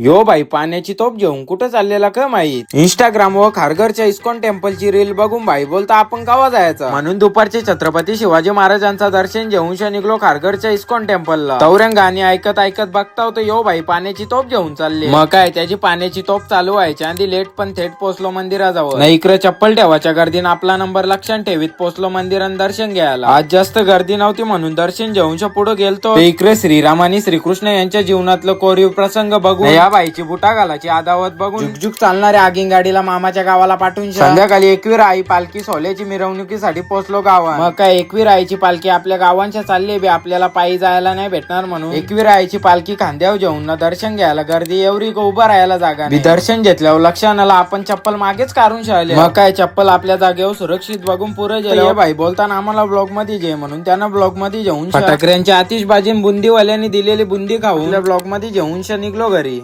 यो बाई पाण्याची तोप घेऊन कुठं चाललेला का माहीत? इंस्टाग्राम व खारघरच्या इस्कॉन टेम्पलची रील बघून बाई बोलता आपण कावा जायचं? म्हणून दुपारचे छत्रपती शिवाजी महाराजांचा दर्शन घेऊन निघलो खारघरच्या इस्कॉन टेम्पलला. तौरंग गाणी ऐकत ऐकत बघता होतो यो बाई पाण्याची तोप घेऊन चालली मग काय त्याची पाण्याची तोप चालू व्हायची आधी लेट पण थेट पोचलो मंदिराजवळ. नाही इकडे चप्पल ठेवाच्या गर्दीनं आपला नंबर लक्षात ठेवीत पोचलो मंदिरात दर्शन घ्यायला. आज जास्त गर्दी नव्हती म्हणून दर्शन घेऊनच्या पुढे गेलतो. इकडे श्रीराम आणि श्रीकृष्ण यांच्या जीवनातलं कोरीव प्रसंग बघू या बाईची बुटा घालाची आदावत बघून. जुगजुग चालणाऱ्या आगीन गाडीला मामाच्या गावाला पाठवून संध्याकाळी एकवीर आई पालखी सोल्याची मिरवणुकीसाठी पोहोचलो गावात. मग काय एकवीर आईची पालखी आपल्या गावांच्या चालली बी आपल्याला पायी जायला नाही भेटणार म्हणून. एकवीर आईची पालखी खांद्यावर जेवून ना दर्शन घ्यायला गर्दी एवढी का उभं राहायला जागा नाही. दर्शन घेतल्यावर लक्षात आलं आपण चप्पल मागेच काढून शाळले मग काय चप्पल आपल्या जागेवर सुरक्षित बघून पुढे गेले. भाई बोलताना आम्हाला ब्लॉगमध्ये जे म्हणून त्यांना ब्लॉगमध्ये जेवून फटाकऱ्यांच्या आतिषबाजी बुंदीवाल्यांनी दिलेली बुंदी खाऊन. ब्लॉगमध्ये जेवून निघलो घरी.